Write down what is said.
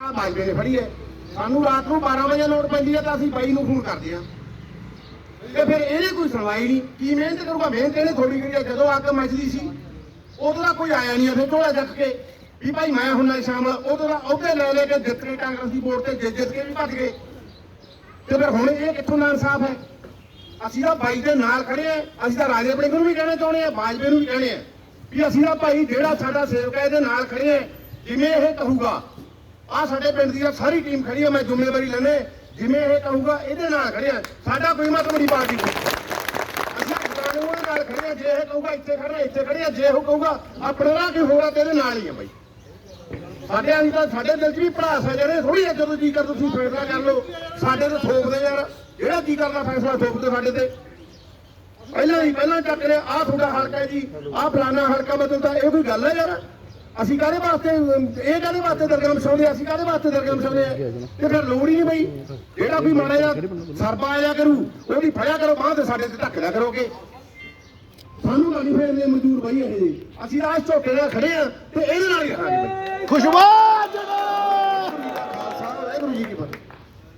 ਆ ਮਾਜਵੇ ਨੇ ਫੜੀ ਹੈ ਸਾਨੂੰ ਰਾਤ ਨੂੰ 12 ਵਜੇ ਲੋੜ ਪੈਂਦੀ ਹੈ ਤਾਂ ਅਸੀਂ ਬਾਈ ਨੂੰ ਫੋਨ ਕਰਦੇ ਆ। ਤੇ ਫਿਰ ਇਹਨੇ ਕੋਈ ਸੁਣਵਾਈ ਨਹੀਂ। ਕੀ ਮਿਹਨਤ ਕਰੂਗਾ? ਮਿਹਨਤ ਇਹਨੇ ਥੋੜੀ ਕਰੀ ਹੈ ਜਦੋਂ ਅੱਗ ਮੱਚਦੀ ਸੀ, ਉਦੋਂ ਦਾ ਕੋਈ ਆਇਆ ਨਹੀਂ ਇੱਥੇ ਝੋਲਾ ਚੱਕ ਕੇ। ਵੀ ਭਾਈ ਮੈਂ ਹੁਣ ਸ਼ਾਮਲ ਉਦੋਂ ਦਾ ਉਹਦੇ ਲੈ ਲੈ ਕੇ ਜਿੱਤ ਕੇ ਕਾਂਗਰਸੀ ਬੋਰਡ ਤੇ ਜਿੱਤ ਜਿੱਤ ਕੇ ਵੀ ਭੱਜ ਗਏ। ਤੇ ਫਿਰ ਹੁਣ ਇਹ ਕਿੱਥੋਂ ਨਾ ਇਨਸਾਫ ਹੈ ਅਸੀਂ ਤਾਂ ਬਾਈ ਦੇ ਨਾਲ ਖੜੇ ਆ। ਅਸੀਂ ਤਾਂ ਰਾਜੇ ਆਪਣੇ ਨੂੰ ਵੀ ਕਹਿਣਾ ਚਾਹੁੰਦੇ ਆ ਬਾਜਵੇ ਨੂੰ ਵੀ ਕਹਿਣੇ ਆ। ਵੀ ਅਸੀਂ ਤਾਂ ਭਾਈ ਜਿਹੜਾ ਸਾਡਾ ਸੇਵਕ ਹੈ ਇਹਦੇ ਨਾਲ ਖੜੇ ਆ। ਜਿਵੇਂ ਇਹ ਕਹੂਗਾ? ਆ ਸਾਡੇ ਪਿੰਡ ਦੀ ਸਾਰੀ ਟੀਮ ਖੜੀ ਆ, ਮੈਂ ਜ਼ਿੰਮੇਵਾਰੀ ਲੈਣੇ ਜਿਵੇਂ ਇਹ ਕਹੂਗਾ ਇਹਦੇ ਨਾਲ ਖੜੇ ਸਾਡਾ ਕੋਈ ਮਤਲਬ ਨਹੀਂ ਪਾਰਟੀ ਅਸੀਂ ਕਾਨੂੰਨ ਨਾਲ ਖੜੇ ਜੇ ਇਹ ਕਹੂਗਾ ਇੱਥੇ ਖੜੇ ਇੱਥੇ ਖੜੇ ਜੇ ਉਹ ਕਹੂਗਾ, ਆਪਣੇ ਨਾਲ ਕੀ ਹੋਣਾ ਤੇ ਨਾਲ ਹੀ ਆ ਬਾਈ। ਸਾਡੇ ਆਂ ਸਾਡੇ ਦਿਲ 'ਚ ਵੀ ਭੜਾਸ ਹੈ ਜਿਹੜੇ ਥੋੜੀ ਆ, ਜਦੋਂ ਜੀ ਕਰ ਤੁਸੀਂ ਫੈਸਲਾ ਕਰ ਲਓ। ਸਾਡੇ ਤੇ ਥੋਪਦੇ ਯਾਰ, ਜਿਹੜਾ ਕੀ ਕਰਦਾ ਫੈਸਲਾ ਥੋਪਦੇ ਸਾਡੇ ਤੇ। ਪਹਿਲਾਂ ਹੀ, ਪਹਿਲਾਂ ਚੱਕ ਲਿਆ, ਆਹ ਤੁਹਾਡਾ ਹਲਕਾ ਜੀ, ਆਹ ਫਲਾਣਾ ਹਲਕਾ ਬਦਲਦਾ ਇਹ ਕੋਈ ਗੱਲ ਹੈ ਯਾਰ। ਅਸੀਂ ਕਾਹਦੇ ਵਾਸਤੇ ਇਹ ਕਾਹਦੇ ਵਾਸਤੇ ਦਰਗਮ ਵਿਛਾਉਂਦੇ ਅਸੀਂ ਕਾਹਦੇ ਵਾਸਤੇ ਦਰਗਮ ਵਿਛਾਉਂਦੇ ਤੇ ਫਿਰ ਲੋੜ ਹੀ ਨਹੀਂ ਬਈ ਜਿਹੜਾ ਵੀ ਮਾੜਾ ਜਾਂ ਸਰਪਾ ਆਇਆ ਕਰੂ ਉਹਦੀ ਫੜਿਆ ਕਰੋ ਬਾਹਰ ਤੇ ਸਾਡੇ ਤੇ ਧੱਕਦਾ ਕਰੋਗੇ। ਸਾਨੂੰ ਤਾਂ ਨਹੀਂ ਫੇਰਦੇ ਮਜ਼ਦੂਰ ਬਈ ਇਹ ਅਸੀਂ ਤਾਂ ਇਸ ਝੋਟੇ ਨਾਲ ਖੜੇ ਆ ਤੇ ਇਹਦੇ ਨਾਲ ਹੀ ਖਾਣੀ ਬਈ। ਖੁਸ਼ਬਾਦ! ਜਗਾ ਖਾਲਸਾ ਵਾਹਿਗੁਰੂ ਜੀ ਕੀ ਫਤਿਹ।